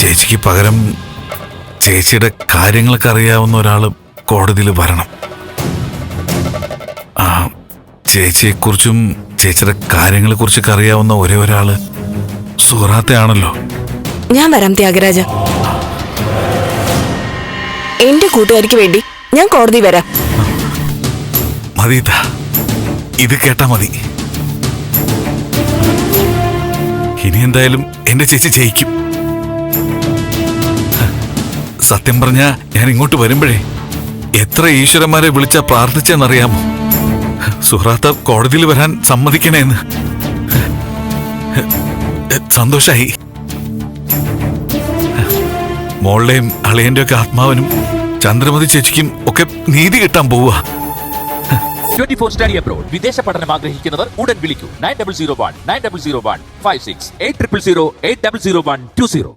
ചേച്ചിക്ക് പകരം ചേച്ചിയുടെ കാര്യങ്ങളൊക്കെ അറിയാവുന്ന ഒരാൾ കോടതിയിൽ വരണം. ആ ചേച്ചിയെക്കുറിച്ചും ചേച്ചിയുടെ കാര്യങ്ങളെക്കുറിച്ചൊക്കെ അറിയാവുന്ന ഒരേ ഒരാൾ സുഹറാത്തയാണല്ലോ. ഞാൻ വരാം ത്യാഗരാജ. എന്റെ കൂട്ടുകാരിക്ക് വേണ്ടി ഞാൻ കോടതി വരാം. മതി ഇതാ. ഇത് കേട്ടാ മതി. ഇനി എന്തായാലും എന്റെ ചേച്ചി ജയിക്കും. സത്യം പറഞ്ഞ ഞാൻ ഇങ്ങോട്ട് വരുമ്പോഴേ എത്ര ഈശ്വരന്മാരെ വിളിച്ച പ്രാർത്ഥിച്ചെന്നറിയാമോ? സുഹ്രാത്ത കോടതിയിൽ വരാൻ സമ്മതിക്കണേന്ന്. സന്തോഷായി. മോളുടെയും അളിയന്റെ ഒക്കെ ആത്മാവനും ചന്ദ്രമതി ചേച്ചിക്കും ഒക്കെ നീതി കിട്ടാൻ പോവുക. ട്വന്റി ഫോർ സ്റ്റഡി അബ്രോഡ് വിദേശ പഠനം ആഗ്രഹിക്കുന്നവർ ഉടൻ വിളിക്കൂ. Nine double zero one nine double zero one five six eight triple zero eight double zero one two zero